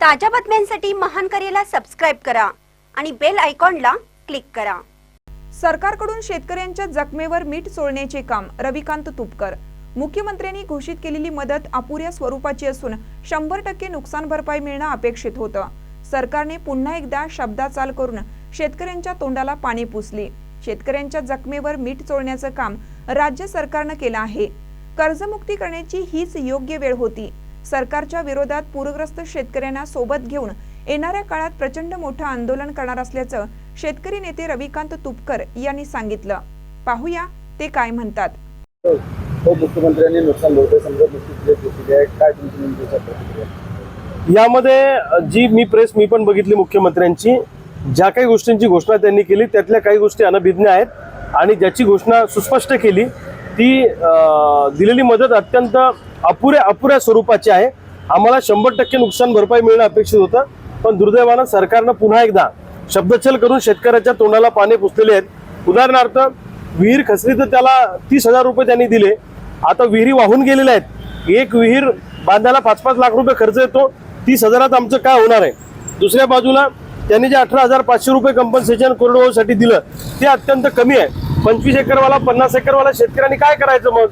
ताज्या बातम्यांसाठी महान करेला सबस्क्राईब करा आणि बेल आयकॉनला क्लिक करा. सरकारकडून शेतकऱ्यांच्या जखमेवर मीठ चोळण्याचे काम रविकांत तुपकर. मुख्यमंत्र्यांनी घोषित केलेली मदत अपुऱ्या स्वरूपाची असून शंभर टक्के नुकसान भरपाई मिळणं अपेक्षित होतं. सरकारने पुन्हा एकदा शब्दाचाल करून शेतकऱ्यांच्या तोंडाला पाणी पुसले. शेतकऱ्यांच्या जखमेवर मीठ चोळण्याचं काम राज्य सरकारनं केलं आहे. कर्जमुक्ती करण्याची हीच योग्य वेळ होती. सरकारच्या विरोधात पूरग्रस्त शेतकऱ्यांना सोबत घेऊन येणाऱ्या काळात प्रचंड मोठं आंदोलन करणार असल्याचं शेतकरी नेते रविकांत तुपकर यांनी सांगितलं. पाहूया ते काय म्हणतात. हो मुख्यमंत्र्यांनी नुकसान यामध्ये जी मी प्रेस मी पण बघितली मुख्यमंत्र्यांची ज्या काही गोष्टींची घोषणा त्यांनी केली त्यातल्या काही गोष्टी अनभिज्ञ आहेत आणि ज्याची घोषणा सुस्पष्ट केली ती दिलेली मदत अत्यंत अपुऱ्या अपुऱ्या स्वरूपाची आहे. आम्हाला शंभर टक्के नुकसान भरपाई मिळणं अपेक्षित होतं. पण दुर्दैवानं सरकारनं पुन्हा एकदा शब्दछल करून शेतकऱ्याच्या तोंडाला पाने पुसलेले आहेत. उदाहरणार्थ विहीर खचली तर त्याला तीस हजार रुपये त्यांनी दिले. आता विहिरी वाहून गेलेल्या आहेत. एक विहीर बांधायला पाच पाच लाख रुपये खर्च येतो. तीस हजारात आमचं काय होणार आहे? दुसऱ्या बाजूला त्यांनी जे अठरा हजार पाचशे रुपये कंपन्सेशन कोरडवाहूसाठी दिलं ते अत्यंत कमी आहे. पंचवीस एकरवाला पन्नास एकरवाला शेतकऱ्यांनी काय करायचं मग?